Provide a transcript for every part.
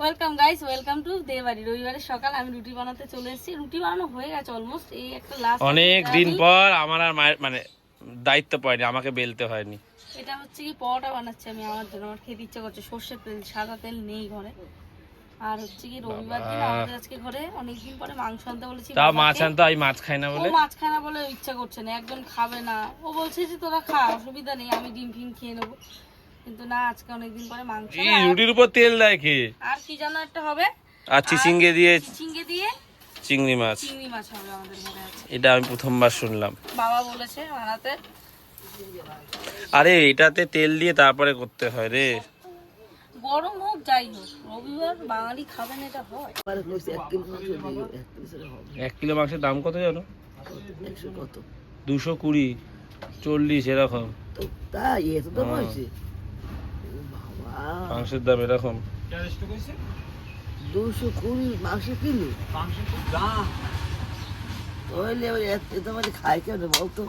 Welcome guys welcome to দেবাড়ি রবিবারের সকাল আমি রুটি বানাতে চলে এসেছি। রুটি বানানো হয়ে গেছে অলমোস্ট এই একটা লাস্ট অনেক দিন পর আমার আর মায়ের মানে দায়িত্ব পড়েনি আমাকে বেলতে হয়নি। এটা হচ্ছে কি পরোটা বানাচ্ছি আমি আমার জন্য। আমার খেতে ইচ্ছা করছে। সর্ষের তেল সাদা তেল নেই ঘরে। আর হচ্ছে কি রবিবার দিন আমাদের আজকে ঘরে অনেকদিন পরে মাংস আনতে বলেছি। বাবাকে। মাছ আনতে। আমি মাছ খাই না ও বলে? মাছ খায় না বলে ইচ্ছা করছে না একজন খাবে না। ও বলছে যে তোরা খা অসুবিধা নেই আমি ডিম ফিম খেয়ে নেব। কিন্তু না আজকে অনেকদিন পরে মাংস এই রুটির উপর তেল দেয় কি? আর কি যেন একটা হবে? আর চিচিঙ্গে দিয়ে চিচিঙ্গে দিয়ে চিংড়ি মাছ। চিংড়ি মাছ হবে আমাদের ঘরে আছে। এটা আমি প্রথমবার শুনলাম। বাবা বলেছে বানাতে আরে এটাতে তেল দিয়ে তারপরে করতে হয় রে। গরম হোক যাই হোক রবিবার বাঙালি খাবেন এটা হয়। এক কিলো মাংসের দাম কত জানো? দুশো কুড়ি চল্লিশ এরকম। তাই এত তো হ্যাঁ। মাংসের দাম এরকম। দুশো কুড়ি মাংস কিলো। তাহলে এত- মানে খাই কেন বলতো?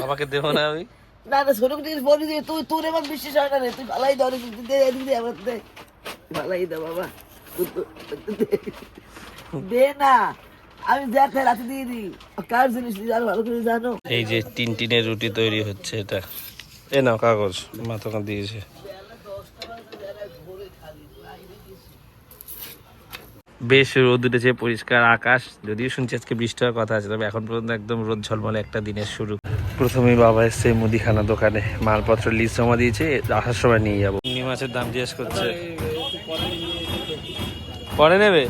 বাবাকে দেবো না আমি? না না ছোট বলি যে তুই তোর এবার বিশ্বাস হয় না রে। তুই ভালাই দে অনেক দে দে আমার দে। ভালাই দে বাবা। দে না। আমি খাই রাতে দিয়ে দিই। কার জিনিস জানো ভালো করে জানো? এই যে টিনের রুটি তৈরি হচ্ছে এটা। এ নাও কাগজ দিয়েছে। বেশ, রোদ উঠেছে, পরিষ্কার আকাশ। যদিও শুনছি আজকে বৃষ্টি হওয়ার কথা আছে, তবে এখন পর্যন্ত একদম রোদ ঝলমলে একটা দিনের শুরু। প্রথমেই বাবা এসছে মুদিখানা দোকানে। মালপত্র লিস্ট জমা দিয়েছে, আসার সময় নিয়ে যাব। মাছের দাম জিজ্ঞেস করছে। পরে নেবে?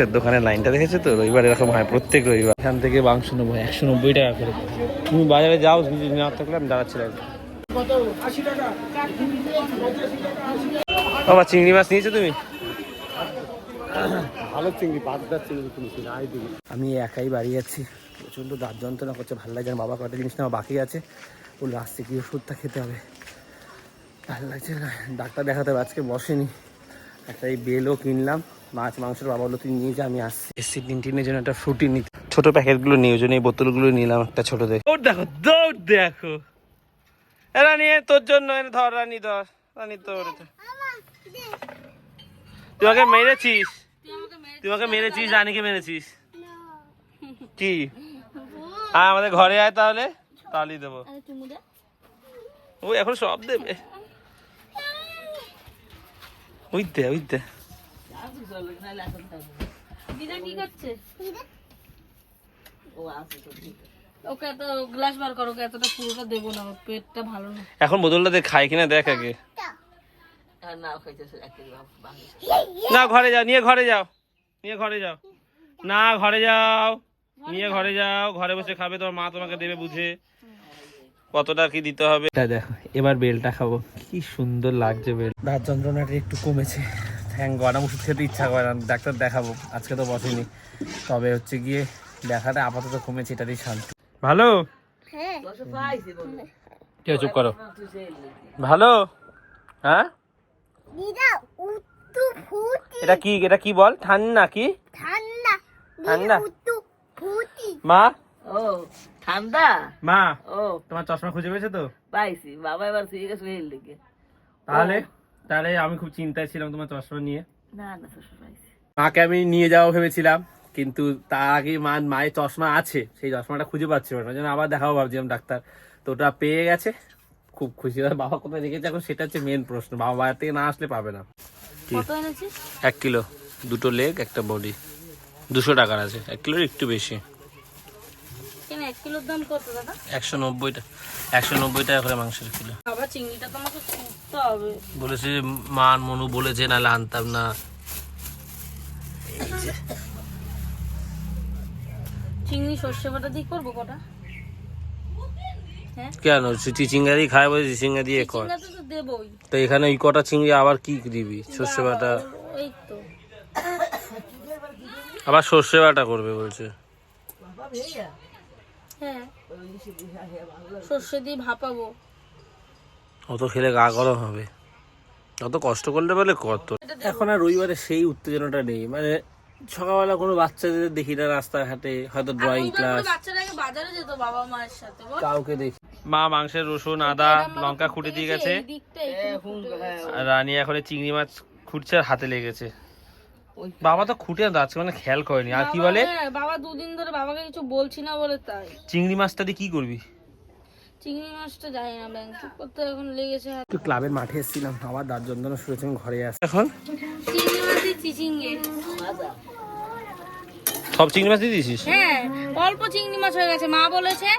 মাংসের দোকানের লাইনটা দেখেছ তো? রবিবার এরকম হয় প্রত্যেক রবিবার। এখান থেকে মাংস নেব একশো নব্বই টাকা করে। তুমি বাজারে যাও যদি না থাকলে আমি দাঁড়াচ্ছিলাম বাবা চিংড়ি মাছ নিয়েছো তুমি? আমি একাই বাড়ি যাচ্ছি প্রচণ্ড দাঁত যন্ত্রণা করছে ভালো লাগে না। বাবা কটা জিনিস নেওয়া বাকি আছে? বলল আসছে কি ওষুধটা খেতে হবে। ভালো লাগছে না। ডাক্তার দেখাতে হবে আজকে বসেনি। একটা এই বেলও কিনলাম। মাছ মাংসের বাবা বলল তুই নিয়ে যা আমি আসছি। এসছি তিন টিনের জন্য একটা ফ্রুটি নিতে। ছোট প্যাকেটগুলো নিয়ে ওই জন্য এই বোতলগুলো নিলাম একটা ছোট দেখে। দৌড় দেখো দৌড় দেখো। এ রানি এ তোর জন্য এনে ধর রানি ধর। রানি তোর তুই আমাকে মেরেছিস? তুই আমাকে মেরেছিস রানীকে মেরেছিস? কি? হ্যাঁ আমাদের ঘরে আয় তাহলে তাহলেই দেবো। ও এখন সব দেবে। ওই দে ওই দে। দিদা কি করছে? ও আছে তো ঠিক ওকে এত গ্লাস বার করো ওকে এতটা পুরোটা দেবো না পেটটা ভালো না। এখন বোতলটা দেখ খাই কিনা দেখ আগে। না ঘরে যাও নিয়ে ঘরে যাও নিয়ে ঘরে যাও। না ঘরে যাও নিয়ে ঘরে যাও ঘরে বসে খাবে তোমার মা তোমাকে দেবে বুঝে। কতটা কি দিতে হবে। দেখো এবার বেলটা খাব। কি সুন্দর লাগছে বেল। দাঁত যন্ত্রণাটা একটু কমেছে। থ্যাংক গড ওষুধ খেতে ইচ্ছা করে না। ডাক্তার দেখাবো আজকে তো বসেনি। তবে হচ্ছে গিয়ে দেখাটা আপাতত কমেছে এটারই শান্তি। ভালো? দশ কে চুপ করো। ভালো? হ্যাঁ? এটা কি এটা কি বল? ঠান্ডা কি? ঠান্ডা। ঠান্ডা। মা? ও ঠান্ডা? মা ও। তোমার চশমা খুঁজে পেয়েছ তো? পাইছি বাবা এবার শুয়ে গেছে দিকে তাহলে? তাহলে আমি খুব চিন্তায় ছিলাম তোমার চশমা নিয়ে। না না শ্বশুর মাকে আমি নিয়ে যাওয়া ভেবেছিলাম কিন্তু তার আগে মা মায়ের চশমা আছে সেই চশমাটা খুঁজে পাচ্ছিল না জন্য আবার দেখাবো ভাবছিলাম ডাক্তার। তো ওটা পেয়ে গেছে খুব খুশি বাবা কোথায় রেখেছে এখন সেটা হচ্ছে মেন প্রশ্ন বাবা বাইরে থেকে না আসলে পাবে না। এক কিলো দুটো লেগ একটা বডি দুশো টাকার আছে এক কিলোর একটু বেশি। এক কিলোর দাম কত দাদা? একশো নব্বইটা একশো নব্বই টাকা করে মাংসের কিলো। বাবা চিংড়িটা তো খুঁজতে হবে। বলেছে মান মনু বলেছে নাহলে আনতাম না। চিংড়ি সর্ষে বাটা দিয়ে করব কটা? হ্যাঁ? কেন? চিচিঙ্গারি খায় বলে চিচিঙ্গা দিয়ে কর। তো এখানে ওই কটা চিংড়ি আবার কি দিবি? সর্ষে বাটা। আবার সর্ষে বাটা করবে বলছে। হ্যাঁ। সর্ষে দিয়ে ভাপাবো। অত খেলে গা গরম হবে। অত কষ্ট করলে বলে কত? এখন আর রবিবারে সেই উত্তেজনাটা নেই। মানে সকালবেলা কোনো বাচ্চাদের দেখি না রাস্তাঘাটে হয়তো ড্রয়িং ক্লাস বাজারে যেত বাবা মায়ের সাথে কাউকে দেখি। মা মাংসের রসুন আদা লঙ্কা খুঁটে দিয়ে গেছে। গেছে। আর রানী এখন চিংড়ি মাছ খুঁটছে আর হাতে লেগেছে। বাবা তো খুঁটে না আজকে মানে খেয়াল করেনি। আর কি বলে? হ্যাঁ, বাবা দুদিন ধরে বাবাকে কিছু বলছি না বলে তাই। চিংড়ি মাছটা দিয়ে কি করবি? চিংড়ি মাছটা জানি না ব্যাংক করতে এখন লেগেছে। একটু ক্লাবের মাঠে এসেছিলাম আবার দাঁত যন্ত্রণা শুরু হয়েছে ঘরে আসি এখন? চিংড়ি মাছের চিচিঙ্গে। সব চিংড়ি মাছ দিয়ে দিয়েছিস? হ্যাঁ অল্প চিংড়ি মাছ হয়ে গেছে। মা বলেছে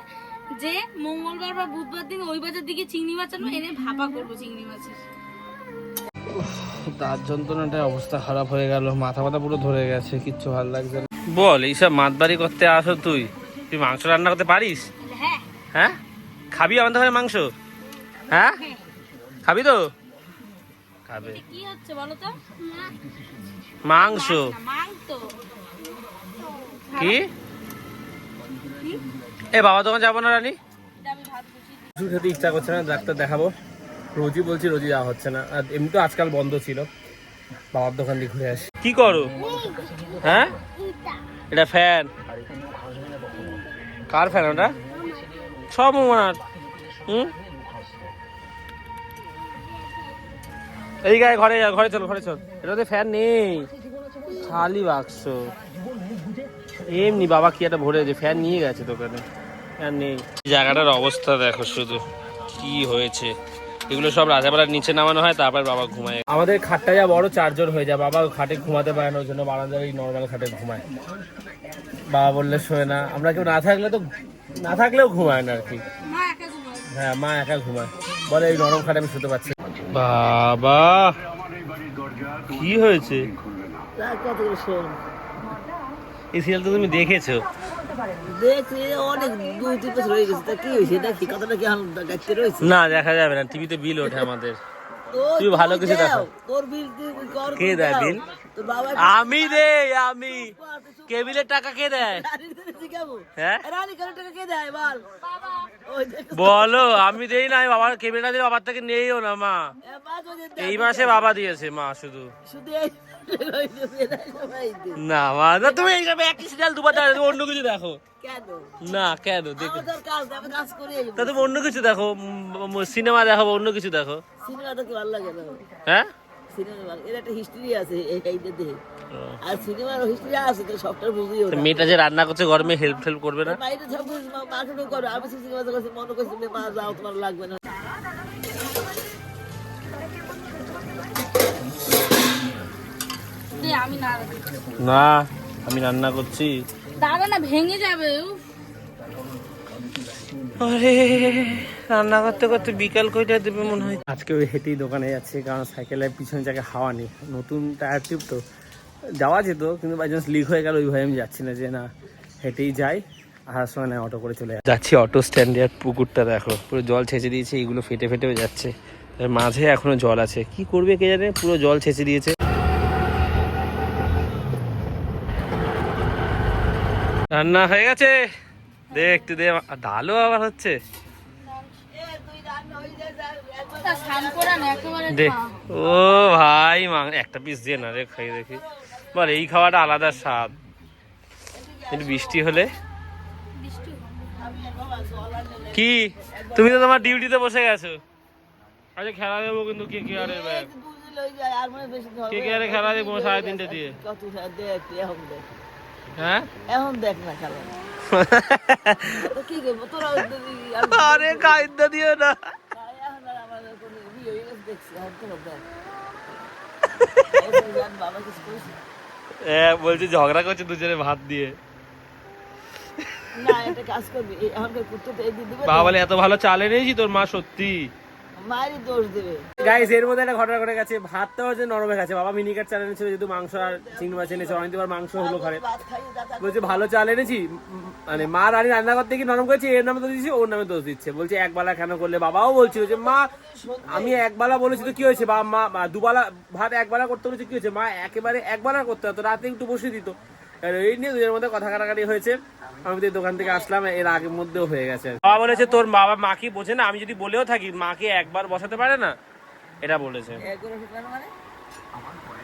যে মঙ্গলবার বা বুধবার দিন ওই বাজার দিকে চিংড়ি মাছ আনব এনে ভাপা করব চিংড়ি মাছের। দাঁত যন্ত্রণাটা অবস্থা খারাপ হয়ে গেল মাথা মাথা পুরো ধরে গেছে কিচ্ছু ভালো লাগছে না। বল এইসব মাতবাড়ি করতে আসো তুই। তুই মাংস রান্না করতে পারিস? হ্যাঁ। হ্যাঁ? খাবি আমাদের ঘরে মাংস? হ্যাঁ? খাবি তো? খাবে। কি হচ্ছে বলো তো? মাংস। মাংস কি? এ বাবা দোকান যাব না রানী? খেতে ইচ্ছা করছে না ডাক্তার দেখাবো। রোজই বলছি, রোজই যাওয়া হচ্ছে না। আর এমনি তো আজকাল বন্ধ ছিল। বাবার দোকান দিয়ে ঘুরে আসি। কি করো? হ্যাঁ? এটা ফ্যান। কার ফ্যান ওটা? সব মোমার হুম? এই গায়ে ঘরে ঘরে চল ঘরে চল। এটাতে ফ্যান নেই। খালি বাক্স। এমনি বাবা কি একটা ভরে যে ফ্যান নিয়ে গেছে দোকানে। ফ্যান নেই। জায়গাটার অবস্থা দেখো শুধু। কি হয়েছে? এগুলো সব রাজাবেলার নিচে নামানো হয় তারপর বাবা ঘুমায়। আমাদের খাটটা যা বড় চার্জর হয়ে যায়। বাবা খাটে ঘুমাতে পারে না ওই জন্য বারান্দার এই নর্মাল খাটে ঘুমায়। বাবা বললে শোয় না আমরা কেউ না থাকলে তো না থাকলেও ঘুমায় না আর কি। মা একা ঘুমায়। হ্যাঁ মা একা ঘুমায়। বলে এই নরম খাটে আমি শুতে পারছি না। বাবা কি হয়েছে? এই সিরিয়াল তো তুমি দেখেছ। না দেখা যাবে না। টিভিতে বিল ওঠে আমাদের। তুই ভালো কিছু দেখো। তোর বিল তুই কর কে দেয় বিল? আমি দে আমি। কেবিলের টাকা কে দেয়? হ্যাঁ? রানী করে টাকা কে দেয়? বল। আমি দেই না আমি বাবার কেবিলটা দিয়ে বাবার থেকে নেইও না মা। এই মাসে বাবা দিয়েছে মা শুধু। শুধু না মা তুমি এইসব একই সিরিয়াল দুবার দেখো তুমি অন্য কিছু দেখো। কেন? না কেন? দেখো। তা তুমি অন্য কিছু দেখো সিনেমা দেখো বা অন্য কিছু দেখো? সিনেমা তো কি ভালো লাগে না। হ্যাঁ? সিনেমা একটা হিস্ট্রি আছে এই- এইটা দেখে আর সিনেমার আছে তো সবটা বুঝিও মেয়েটা যে রান্না করছে গরমে হেল্প হেল্প করবে না। আমি না আমি না আমি রান্না করছি। দাদা না ভেঙে যাবে আরে রান্না করতে করতে বিকাল কয়টা দেবে মনে হয়? আজকে ওই হেঁটেই দোকানে যাচ্ছে কারণ সাইকেলের পিছনে জায়গায় হাওয়া নেই। নতুন টায়ার টিউব তো। যাওয়া যেত কিন্তু বাই চান্স লিক হয়ে গেল ওই ভয়ে আমি যাচ্ছি না যে না হেঁটেই যাই। আসার সময় না অটো করে চলে যাচ্ছি। অটো স্ট্যান্ডে আর পুকুরটা দেখো পুরো জল ছেঁচে দিয়েছে এগুলো ফেটে ফেটেও যাচ্ছে। মাঝে এখনও জল আছে। কি করবে কে জানে পুরো জল ছেঁচে দিয়েছে। রান্না হয়ে গেছে। দে একটু দে ডালও আবার হচ্ছে। ও ভাই, মা, একটা পিস দিয়ে না রে, খাই দেখি। বল, এই খাওয়াটা আলাদা স্বাদ। একটু বৃষ্টি হলে। কি? তুমি তো তোমার ডিউটিতে বসে গেছো। আচ্ছা খেলা দেবো কিন্তু কে কে আরে কে কে আরে খেলা দেখব সাড়ে তিনটে দিয়ে। হ্যাঁ? এখন দেখ না খেলা কি করব? তোরা আরে কাইদা দিও না। বিয়ে হয়ে বলছি ঝগড়া করছে দুজনে ভাত দিয়ে। বাবা বলে এত ভালো চাল এনেছি তোর মা সত্যি। মায়েরই দোষ দেবে। গাইস এর মধ্যে একটা ঘটনা ঘটে গেছে। ভাতটা হচ্ছে নরম হয়ে গেছে বাবা মিনিকার চাল এনেছিল যেহেতু মাংস আর চিংড়ি মাছ এনেছে। অনেকবার মাংস হলো ঘরে। ভাত খাইয়ে দাদা বলছে ভালো চাল এনেছি? মানে মা রানী রান্না করতে কি নরম করেছে এর নামে দোষ দিচ্ছে ওর নামে দোষ দিচ্ছে। বলছে একবেলা কেন করলে? বাবাও বলছিল যে মা আমি একবেলা বলেছি তো কি হয়েছে? বা মা দুবেলা ভাত একবেলা করতে বলেছে কি হয়েছে? মা একেবারে একবেলা করতে হতো রাতে একটু বসে দিত। এই নিয়ে দুজনের মধ্যে কথা কাটাকাটি হয়েছে। আমি তো দোকান থেকে আসলাম এর আগের মধ্যেও হয়ে গেছে। বাবা বলেছে তোর বাবা মা কি বোঝে না? আমি যদি বলেও থাকি মাকে একবার বসাতে পারে না? এটা বলেছে। মানে?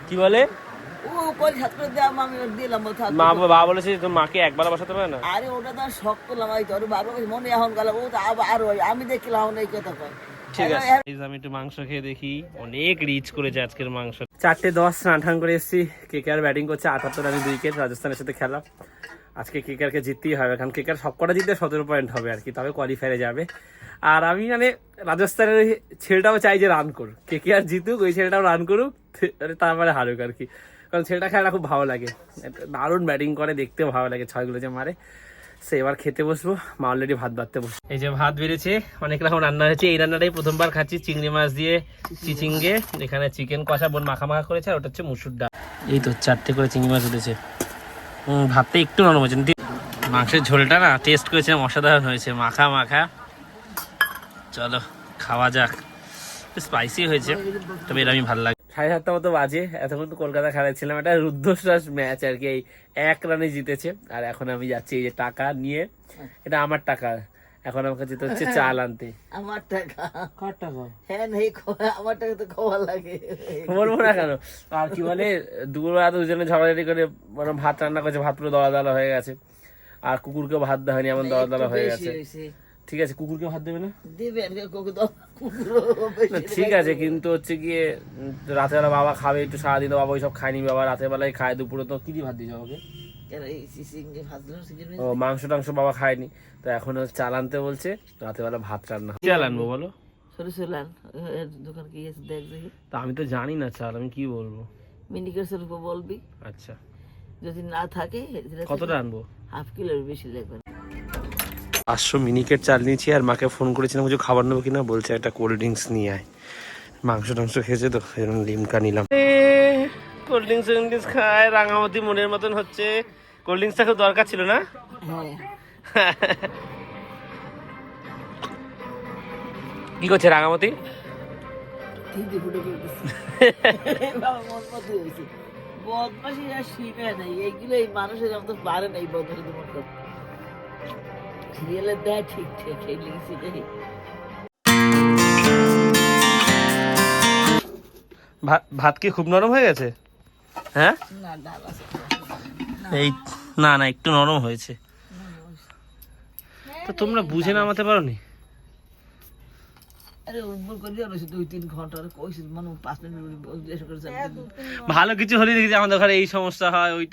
কি বলে? ও কল হাত আমি ওর দিলাম ও মা বাবা বলেছে তোর মাকে একবার বসাতে পারে না? আরে ওটা তো আর শখ করলাম মনে এখন গেল ও তো আবার আমি দেখলাম এই কথা কয়। ঠিক আছে। আমি একটু মাংস খেয়ে দেখি। অনেক রিচ করেছে আজকের মাংস। চারটে দশ রান ঠান করে এসেছি। কেকার ব্যাটিং করছে? আটাত্তর রানে দুই উইকেট রাজস্থানের সাথে খেলা। আজকে কেকারকে জিততেই হবে কারণ কেকার সবকটা জিতলে সতেরো পয়েন্ট হবে আর কি তবে কোয়ালিফায়ারে যাবে। আর আমি মানে রাজস্থানের ছেলেটাও চাই যে রান করুক। কেকেআর জিতুক ওই ছেলেটাও রান করুক মানে তারপরে হারুক আর কি। কারণ ছেলেটা খেলা খুব ভালো লাগে। দারুণ ব্যাটিং করে দেখতেও ভালো লাগে ছয়গুলো যে মারে। সে এবার খেতে বসবো। মা অলরেডি ভাত বাড়তে বসবো এই যে ভাত বেড়েছে, অনেক রকম রান্না হয়েছে। এই রান্নাটাই প্রথমবার খাচ্ছি, চিংড়ি মাছ দিয়ে চিচিঙ্গে। এখানে চিকেন কষা, বোন মাখা মাখা করেছে, আর ওটা হচ্ছে মুসুর ডাল। এই তো চারটে করে চিংড়ি মাছ উঠেছে। ভাতটা একটু নরম হয়েছে। মাংসের ঝোলটা না টেস্ট করেছিলাম, অসাধারণ হয়েছে। মাখা মাখা। চলো, খাওয়া যাক। স্পাইসি হয়েছে, তবে এটা আমি ভালো লাগে সাড়ে সাতটা মতো বাজে। এতক্ষণ তো কলকাতা খেলাচ্ছিলাম একটা রুদ্ধশ্বাস ম্যাচ আর কি। এই এক রানে জিতেছে। আর এখন আমি যাচ্ছি এই যে টাকা নিয়ে। এটা আমার টাকা। এখন আমাকে যেতে হচ্ছে চাল আনতে। আমার টাকা। কার টাকা? হ্যাঁ নেই আমার টাকা তো খাওয়া লাগে। বলব না কেন? আর কি বলে দুপুরবেলা দুজনে ঝগড়াঝাড়ি করে মানে ভাত রান্না করছে ভাত পুরো দলা দলা হয়ে গেছে। আর কুকুরকে ভাত দেওয়া হয়নি এমন দলা দলা হয়ে গেছে। ঠিক আছে কুকুরকে ভাত দেবে না? ঠিক আছে কিন্তু হচ্ছে গিয়ে উম, রাতেরবেলা বাবা খাবে একটু সারাদিন বাবা ওইসব খায়নি বাবা রাতের বেলায় খায় দুপুরে তো কি দিয়ে ভাত দিয়ে বাবাকে? ও মাংস টাংস বাবা খায়নি তো এখন চাল আনতে বলছে রাতের বেলা ভাত রান্না। চাল আনব বলো? দোকান কি আছে দেখ দেখি। তা আমি তো জানি না চাল আমি কি বলব? স্বরূপ বলবি। আচ্ছা। যদি না থাকে কতটা আনব? হাফ কিলোর বেশি লাগবে। পাঁচশো মিনিকেট চাল নিয়েছি আর মাকে ফোন করেছিলাম কিছু খাবার নেব কিনা? বলছে একটা কোল্ড ড্রিঙ্কস নিয়ে আয়। মাংস টাংস খেয়েছে তো এরকম লিমকা নিলাম। কোল্ড ড্রিঙ্কস ড্রিঙ্কস খায় রাঙামতি মনের মতন হচ্ছে। কোল্ড ড্রিঙ্কসটা খুব দরকার ছিল না? কি করছে হয়েছে বদমাসি আর সীমা নেই এইগুলো এই মানুষের মতো পারে না এই বদমাসি সিরিয়ালের দেয় ঠিক ঠিক এই লিখেছি দেখি ভাত কি খুব নরম হয়ে গেছে? হ্যাঁ? এই না না একটু নরম হয়েছে। তো তোমরা বুঝে নামাতে পারো নি মানে করেছে ভালো কিছু হলে দেখি যে আমাদের ঘরে এই সমস্যা হয় ওই